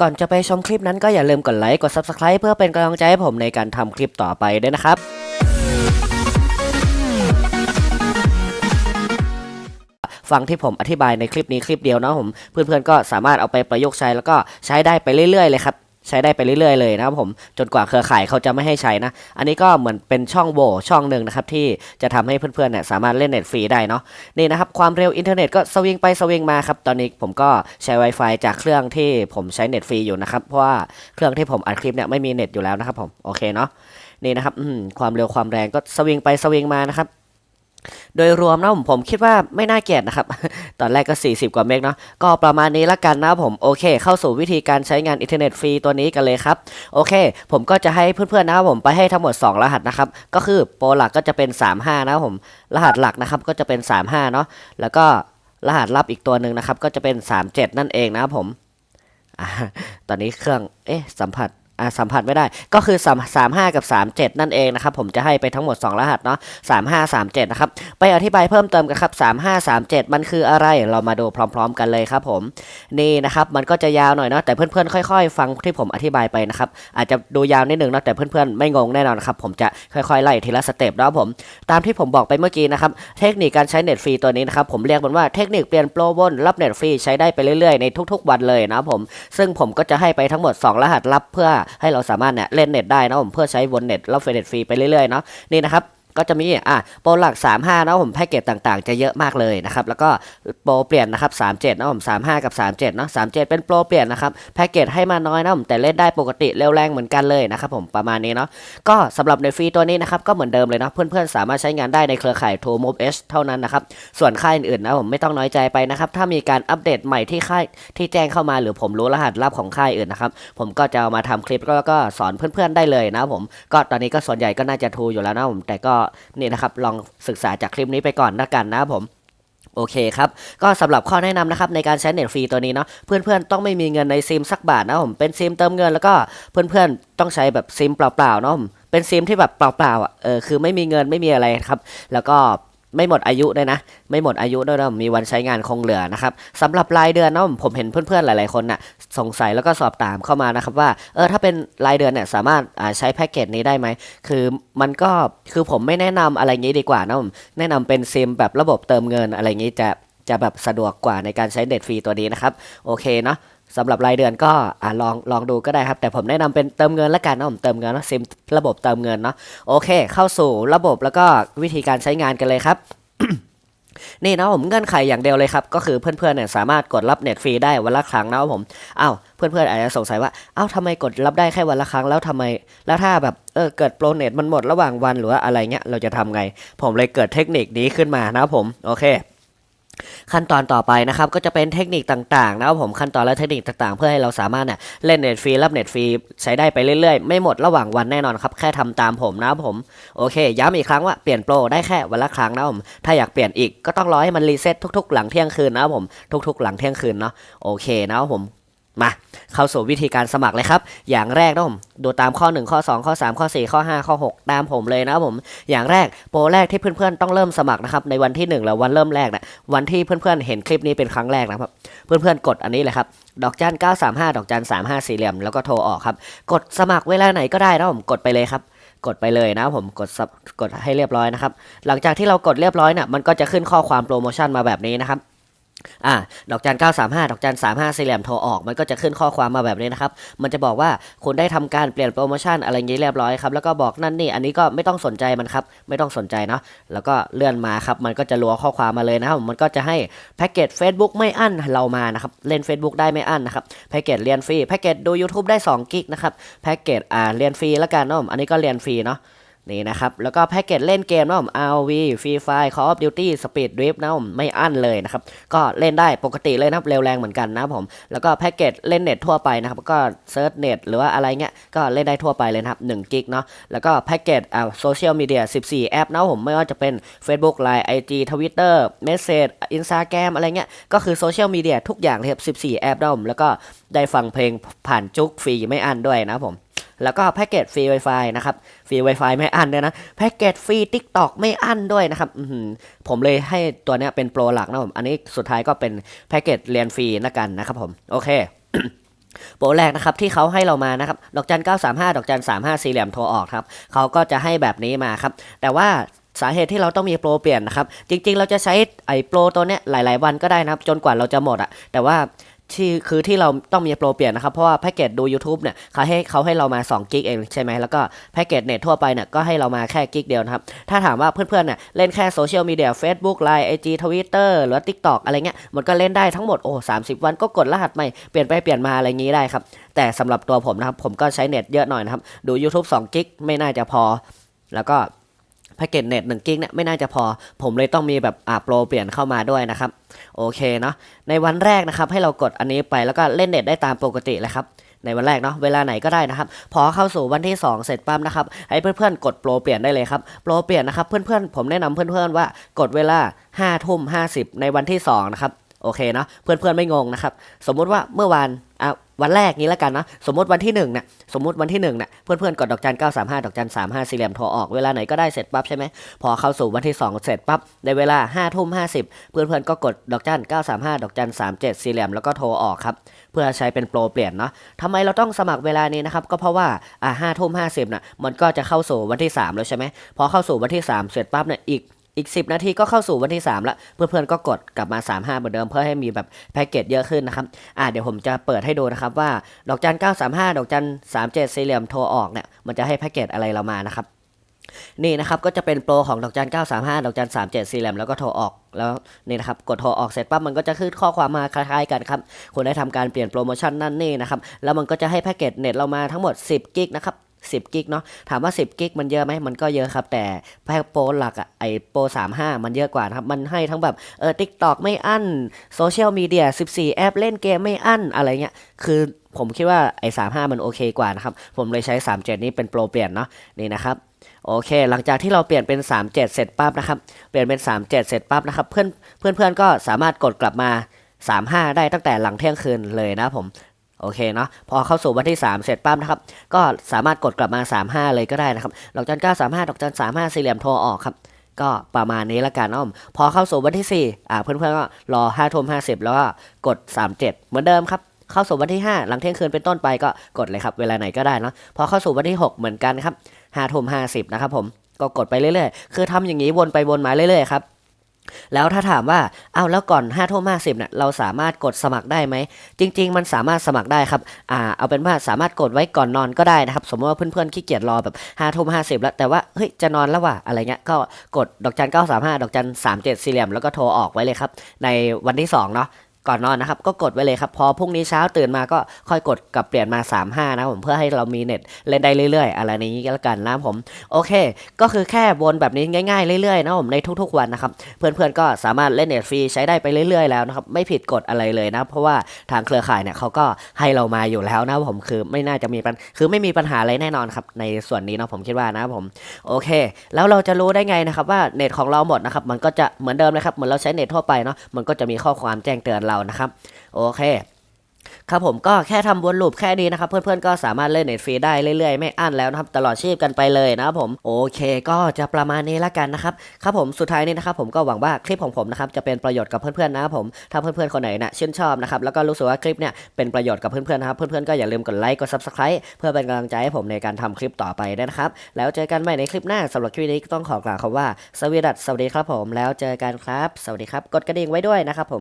ก่อนจะไปชมคลิปนั้นก็อย่าลืมกดไลค์ กด Subscribe เพื่อเป็นกำลังใจให้ผมในการทำคลิปต่อไปด้วยนะครับฟังที่ผมอธิบายในคลิปนี้คลิปเดียวเนาะผม เพื่อนๆก็สามารถเอาไปประยุกต์ใช้แล้วก็ใช้ได้ไปเรื่อยๆเลยครับ ใช้ได้ไปเรื่อยๆเลยนะครับผมจนกว่าเครือข่ายเขาจะไม่ให้ใช้นะ อันนี้ก็เหมือนเป็นช่องโหว่ช่องหนึ่งนะครับที่จะทำให้เพื่อนๆเนี่ยสามารถเล่นเน็ตฟรีได้เนาะนี่นะครับความเร็วอินเทอร์เน็ตก็สวิงไปสวิงมาครับตอนนี้ผมก็ใช้ Wi-Fi จากเครื่องที่ผมใช้เน็ตฟรีอยู่นะครับเพราะว่าเครื่องที่ผมอัดคลิปเนี่ยไม่มีเน็ตอยู่แล้วนะครับผมโอเคเนาะนี่นะครับความเร็วความแรงก็สวิงไปสวิงมานะครับ โดยรวมนะผมผมคิดว่าไม่น่าเกลียดนะครับ ตอนแรกก็ 40 กว่าเมกเนาะก็ประมาณนี้ละกันนะผมโอเค เข้าสู่วิธีการใช้งานอินเทอร์เน็ตฟรีตัวนี้กันเลยครับ โอเค ผมก็จะให้เพื่อนๆนะครับผมไปให้ทั้งหมด 2 รหัสนะครับ ก็คือโปรหลักก็จะเป็น 35 นะผมรหัสหลักนะครับก็จะเป็น 35 เนาะแล้วก็รหัสลับอีกตัวหนึ่งนะครับ ก็จะเป็น 37 นั่นเองนะครับผมอตอนนี้เครื่องเอ๊ะสัมผัส สัมผัสไม่ได้ ก็คือ 3 35 กับ 37 นั่นเองนะครับ ผมจะให้ไปทั้งหมด 2 รหัสเนาะ35 37 นะครับ ไปอธิบายเพิ่มเติมกันครับ 3537 มันคืออะไร เรามาดูพร้อม ๆ กันเลยครับผม นี่นะครับ มันก็จะยาวหน่อยเนาะ แต่เพื่อนๆ ค่อยๆ ฟังที่ผมอธิบายไปนะครับ อาจจะดูยาวนิดนึงเนาะ แต่เพื่อนๆ ไม่งงแน่นอนครับ ผมจะค่อยๆ ไล่ทีละสเต็ปนะครับผม ตามที่ผมบอกไปเมื่อกี้นะครับ เทคนิคการใช้เน็ตฟรีตัวนี้นะครับ ผมเรียกมันว่าเทคนิคเปลี่ยนโปรวนรับเน็ตฟรีใช้ได้ไปเรื่อยๆ ในทุก ๆ วันเลยนะครับผม ซึ่งผมก็จะให้ไปทั้งหมด 2 รหัสลับเพื่อให้เราสามารถเนี่ยเล่นเน็ตได้นะผมเพื่อใช้วนเน็ตรับเน็ตฟรีไปเรื่อยๆเนาะนี่นะครับ ก็จะมีอะโปรหลัก 35นะผมแพ็กเกจต่างๆ จะเยอะมากเลยนะครับแล้วก็โปรเปลี่ยนนะครับ37นะผม35 กับ 37เนาะ37 เป็นโปรเปลี่ยนนะครับแพ็กเกจให้มาน้อยนะผมแต่เล่นได้ปกติเร็วแรงเหมือนกันเลยนะครับผมประมาณนี้เนาะก็สำหรับในฟรีตัวนี้นะครับก็เหมือนเดิมเลยเนาะเพื่อนๆ สามารถใช้งานได้ในเครือข่าย True Move H เท่านั้นนะครับส่วนค่ายอื่นๆนะผมไม่ต้องน้อยใจไปนะครับถ้ามีการอัปเดตใหม่ที่ค่ายที่แจ้งเข้ามาหรือผมรู้รหัสลับของค่ายอื่นนะครับผมก็จะเอามาทำคลิปแล้วก็สอนเพื่อนๆได้เลยนะผมก็ตอนนี้ก็ส่วนใหญ่ก็น่าจะทูอยู่แล้วนะผมแต่ก็นี่นะครับลองศึกษาจากคลิปนี้ไปก่อนนะกันนะครับผมโอเคครับ ก็สำหรับข้อแนะนำนะครับในการใช้เน็ตฟรีตัวนี้เนาะเพื่อนๆต้องไม่มีเงินในซิมสักบาทนะผมเป็นซิมเติมเงินแล้วก็เพื่อนๆต้องใช้แบบซิมเปล่าๆเนาะผมเป็นซิมที่แบบเปล่าๆอะเออคือไม่มีเงินไม่มีอะไรครับ แล้วก็ ไม่หมดอายุด้วยนะ ไม่หมดอายุด้วยนะมีวันใช้งานคงเหลือนะครับสำหรับรายเดือนเนาะผมเห็นเพื่อนๆหลายๆคนน่ะสงสัยแล้วก็สอบถามเข้ามานะครับว่าเออถ้าเป็นรายเดือนเนี่ยสามารถาใช้แพ็กเกจนี้ได้ไหมคือมันก็คือผมไม่แนะนำอะไรงี้ดีกว่านะผมแนะนำเป็นซิมแบบระบบเติมเงินอะไรงี้จะจะแบบสะดวกกว่าในการใช้เน็ตฟรีตัวนี้นะครับโอเคเนาะ สำหรับรายเดือนก็อ่าลองลองดูก็ได้ครับ แต่ผมแนะนำเป็นเติมเงินละกันนะผมเติมเงินเนาะซิมระบบเติมเงินเนาะโอเค เข้าสู่ระบบแล้วก็วิธีการใช้งานกันเลยครับนี่นะผมเงื่อนไขอย่างเดียวเลยครับก็คือเพื่อนๆเนี่ยสามารถกดรับเน็ตฟรีได้วันละครั้งนะผมอ้าวเพื่อนๆอาจจะสงสัยว่าอ้าวทำไมกดรับได้แค่วันละครั้งแล้วทำไม แล้วถ้าแบบเออเกิดโปรเน็ตมันหมดระหว่างวันหรือว่าอะไรเงี้ยเราจะทำไง ผมเลยเกิดเทคนิคนี้ขึ้นมานะผมโอเค ขั้นตอนต่อไปนะครับก็จะเป็นเทคนิคต่างๆนะครับผมขั้นตอนและเทคนิคต่างๆ เพื่อให้เราสามารถเนี่ยเล่นเน็ตฟรีรับเน็ตฟรีใช้ได้ไปเรื่อยๆ ไม่หมดระหว่างวันแน่นอนครับแค่ทำตามผมนะครับผมโอเค ย้ำอีกครั้งว่าเปลี่ยนโปรได้แค่วันละครั้งนะครับผมถ้าอยากเปลี่ยนอีกก็ต้องรอให้มันรีเซ็ตทุกๆ หลังเที่ยงคืนนะครับผมทุกๆ หลังเที่ยงคืนเนาะโอเคนะครับผม มาเข้าสู่วิธีการสมัครเลยครับ อย่างแรกนะผมดูตามข้อ 1 ข้อ 2 ข้อ 3 ข้อ 4 ข้อ 5 ข้อ 6 ตามผมเลยนะครับผม อย่างแรกโปรแรกที่เพื่อนๆต้องเริ่มสมัครนะครับในวันที่ 1 แล้ววันเริ่มแรกนะวันที่เพื่อนๆเห็นคลิปนี้เป็นครั้งแรกนะครับ เพื่อนๆกดอันนี้เลยครับดอกจัน935 ดอกจัน35 สี่เหลี่ยมแล้วก็โทรออกครับ กดสมัครเวลาไหนก็ได้นะผมกดไปเลยครับกดไปเลยนะผมกดซับกดให้เรียบร้อยนะครับ หลังจากที่เรากดเรียบร้อยน่ะมันก็จะขึ้นข้อความโปรโมชั่นมาแบบนี้นะครับ อ่าดอกจัน 935 ดอกจัน 35สี่เหลี่ยมโทรออก มันก็จะขึ้นข้อความมาแบบนี้นะครับ มันจะบอกว่าคุณได้ทำการเปลี่ยนโปรโมชั่นอะไรอย่างนี้เรียบร้อยครับ แล้วก็บอกนั่นนี่ อันนี้ก็ไม่ต้องสนใจมันครับ ไม่ต้องสนใจเนาะ แล้วก็เลื่อนมาครับ มันก็จะรัวข้อความมาเลยนะครับ มันก็จะให้แพ็กเกจ Facebook ไม่อั้นเรามานะครับ เล่น Facebook ได้ไม่อั้นนะครับ แพ็กเกจเรียนฟรี แพ็กเกจดู YouTube ได้2กิกนะครับ แพ็กเกจอ่าเรียนฟรีแล้วกันเนาะอันนี้ก็เรียนฟรีเนาะ นี่นะครับ แล้วก็แพ็กเกจเล่นเกมนะผม RV Free Fire Call of Duty Speed Drift นะผมไม่อั้นเลยนะครับ ก็เล่นได้ปกติเลยนะครับเร็วแรงเหมือนกันนะผม แล้วก็แพ็กเกจเล่นเน็ตทั่วไปนะครับ ก็เซิร์ชเน็ตหรือว่าอะไรเงี้ย ก็เล่นได้ทั่วไปเลยนะครับ1กิกเนาะ แล้วก็แพ็กเกจอ่าโซเชียลมีเดีย14 แอปนะผม ไม่ว่าจะเป็น Facebook Line IG Twitter Message Instagram อะไรเงี้ย ก็คือโซเชียลมีเดียทุกอย่างเลยครับ14 แอปนะผม แล้วก็ได้ฟังเพลงผ่านจุกฟรีไม่อั้นด้วยนะผม แล้วก็แพ็กเกจฟรี Wi-Fi นะครับฟรี Wi-Fi ไม่อั้นด้วยนะแพ็กเกจฟรี TikTok ไม่อั้นด้วยนะครับผมเลยให้ตัวเนี้ยเป็นโปรหลักนะผมอันนี้สุดท้ายก็เป็นแพ็กเกจเรียนฟรีนะกันนะครับผมโอเคโปรแรกนะครับที่เขาให้เรามานะครับดอกจัน935 ดอกจัน35 สี่เหลี่ยมโทรออกครับเขาก็จะให้แบบนี้มาครับ แต่ว่าสาเหตุที่เราต้องมีโปรเปลี่ยนนะครับ จริงๆ เราจะใช้ไอ้โปรตัวเนี้ยหลาย ๆ วันก็ได้นะครับ จนกว่าเราจะหมดอะแต่ว่า ที่คือที่เราต้องมีโปรเปลี่ยนนะครับ เพราะว่าแพ็กเกจดู YouTube เนี่ยเขาให้เขาให้เรามา2กิกเองใช่ไหมแล้วก็แพ็กเกจเน็ตทั่วไปเนี่ยก็ให้เรามาแค่กิกเดียวนะครับ ถ้าถามว่าเพื่อนๆเนี่ยเล่นแค่โซเชียลมีเดีย Facebook Line IG Twitter หรือว่า TikTok อะไรเงี้ยมันก็เล่นได้ทั้งหมดโอ้30วันก็กดรหัสใหม่เปลี่ยนไปเปลี่ยนมาอะไรงี้ได้ครับ แต่สำหรับตัวผมนะครับผมก็ใช้เน็ตเยอะหน่อยนะครับดู YouTube 2กิกไม่น่าจะพอ แล้วก็ แพ็กเกจเน็ต1กิกเนี่ยไม่น่าจะพอ ผมเลยต้องมีแบบอ่าโปรเปลี่ยนเข้ามาด้วยนะครับ โอเคเนาะในวันแรกนะครับให้เรากดอันนี้ไปแล้วก็เล่นเน็ตได้ตามปกติเลยครับในวันแรกเนาะเวลาไหนก็ได้นะครับ พอเข้าสู่วันที่ 2 เสร็จปั๊มนะครับให้เพื่อนๆ กดโปรเปลี่ยนได้เลยครับโปรเปลี่ยนนะครับเพื่อนๆ ผมแนะนำเพื่อนๆ ว่ากดเวลา5ทุ่ม50 ในวันที่2นะครับโอเคเนาะเพื่อนๆ ไม่งงนะครับ สมมุติว่าเมื่อวานอะ วันแรกนี้แล้วกันเนาะสมมติวันที่1เนี่ยสมมติวันที่1เนี่ยเพื่อนๆกดดอกจัน935 ดอกจัน35สี่เหลี่ยมโทรออกเวลาไหนก็ได้เสร็จปั๊บใช่ไหมพอเข้าสู่วันที่ 2 เสร็จปั๊บในเวลา5ทุ่ม50 เพื่อนๆก็กดดอกจัน935 ดอกจัน37สี่เหลี่ยมแล้วก็โทรออกครับเพื่อใช้เป็นโปรเปลี่ยนเนาะทำไมเราต้องสมัครเวลานี้นะครับก็เพราะว่าอ่าห้าทุ่มห้าสิบน่ะมันก็จะเข้าสู่วันที่ 3 แล้วใช่ไหมพอเข้าสู่วันที่ 3 เสร็จปั๊บเนี่ยอีก อีก 10 นาทีก็เข้าสู่วันที่ 3 แล้วเพื่อนๆก็กดกลับมา 35 เหมือนเดิมเพื่อให้มีแบบแพ็กเกจเยอะขึ้นนะครับอ่าเดี๋ยวผมจะเปิดให้ดูนะครับว่าดอกจัน 935 ดอกจัน 37 สี่เหลี่ยมโทรออกเนี่ยมันจะให้แพ็กเกจอะไรเรามานะครับนี่นะครับก็จะเป็นโปรของดอกจัน 935 ดอกจัน 37 สี่เหลี่ยมแล้วก็โทรออกแล้วนี่นะครับกดโทรออกเสร็จปั๊บมันก็จะขึ้นข้อความมาคล้ายๆกันครับคุณได้ทำการเปลี่ยนโปรโมชั่นนั่นนี่นะครับแล้วมันก็จะให้แพ็กเกจเน็ตเรามาทั้งหมด 10 กิกนะครับ 10 กิกเนาะถามว่า 10 กิกมันเยอะไหมมันก็เยอะครับ แต่แพ็กโปรหลักอะไอโปร35 มันเยอะกว่านะครับ มันให้ทั้งแบบเออทิกตอกไม่อั้นโซเชียลมีเดีย14 แอปเล่นเกมไม่อั้นอะไรเงี้ยคือผมคิดว่าไอ้35 มันโอเคกว่านะครับ ผมเลยใช้ 37 นี้เป็นโปรเปลี่ยนเนาะนี่นะครับโอเค หลังจากที่เราเปลี่ยนเป็น 37 เสร็จปั๊บนะครับ เปลี่ยนเป็น 37 เสร็จปั๊บนะครับ เพื่อนเพื่อนเพื่อนก็สามารถกดกลับมา 35 ได้ตั้งแต่หลังเที่ยงคืนเลยนะผม โอเคเนาะพอเข้าสู่วันที่ 3 เสร็จปั๊บนะครับ ก็สามารถกดกลับมา 35 เลยก็ได้นะครับดอกจัน935ดอกจัน35สี่เหลี่ยมโทรออกครับก็ประมาณนี้ละกันเนาะพอเข้าสู่วันที่ 4 อ่าเพื่อนๆก็รอ5ทุ่ม50 แล้วก็กด 37 เหมือนเดิมครับ เข้าสู่วันที่ 5 หลังเที่ยงคืนเป็นต้นไปก็กดเลยครับ เวลาไหนก็ได้เนาะ พอเข้าสู่วันที่ 6 เหมือนกันครับ5ทุ่ม50 นะครับผม ก็กดไปเรื่อยๆ คือทำอย่างนี้วนไปวนมาเรื่อยๆครับ แล้วถ้าถามว่าเอาแล้วก่อน5ทุ่ม50เนี่ยเราสามารถกดสมัครได้ไหม จริง ๆ มันสามารถสมัครได้ครับอ่าเอาเป็นว่าสามารถกดไว้ก่อนนอนก็ได้นะครับ สมมติว่าเพื่อนๆขี้เกียจรอแบบ5ทุ่ม50แล้วแต่ว่าเฮ้ยจะนอนแล้วว่ะอะไรเงี้ยก็กดดอกจัน935ดอกจัน37สี่เหลี่ยมแล้วก็โทรออกไว้เลยครับในวันที่2เนาะ ก่อนนอนนะครับ ก็กดไว้เลยครับ พอพรุ่งนี้เช้าตื่นมาก็ค่อยกดกลับเปลี่ยนมา 35 นะผมเพื่อให้เรามีเน็ตเล่นได้เรื่อยๆ อะไรนี้ก็แล้วกันนะผม โอเค ก็คือแค่วนแบบนี้ง่ายๆเรื่อยๆนะผมในทุกๆวันนะครับ เพื่อนๆก็สามารถเล่นเน็ตฟรีใช้ได้ไปเรื่อยๆแล้วนะครับไม่ผิดกฎอะไรเลยนะ เพราะว่าทางเครือข่ายเนี่ยเขาก็ให้เรามาอยู่แล้วนะผมคือไม่น่าจะมีปัญคือไม่มีปัญหาอะไรแน่นอนครับในส่วนนี้เนาะผมคิดว่านะผมโอเค แล้วเราจะรู้ได้ไงนะครับว่าเน็ตของเราหมดนะครับมันก็จะเหมือนเดิมเลยครับเหมือนเราใช้เน็ตทั่วไปเนาะมันก็จะมีข้อความแจ้งเตือนเรานะครับ โอเค ครับผมก็แค่ทำวนลูปแค่นี้นะครับ เพื่อนๆก็สามารถเล่นเน็ตฟรีได้เรื่อยๆ ไม่อั้นแล้วนะครับ ตลอดชีพกันไปเลยนะครับผมโอเค ก็จะประมาณนี้ละกันนะครับครับผมสุดท้ายนี้นะครับผมก็หวังว่าคลิปของผมนะครับจะเป็นประโยชน์กับเพื่อนๆนะครับผมถ้าเพื่อนๆคนไหนนะชื่นชอบนะครับแล้วก็รู้สึกว่าคลิปเนี่ยเป็นประโยชน์กับเพื่อนๆนะครับเพื่อนๆก็อย่าลืมกดไลค์กด subscribe เพื่อเป็นกำลังใจให้ผมในการทำคลิปต่อไปนะครับแล้วเจอกันใหม่ในคลิปหน้าสำหรับคลิปนี้ต้องขอกล่าวคำว่าสวีดัสสวัสดีครับผม แล้วเจอกันครับ สวัสดีครับ กดกระดิ่งไว้ด้วยนะครับผม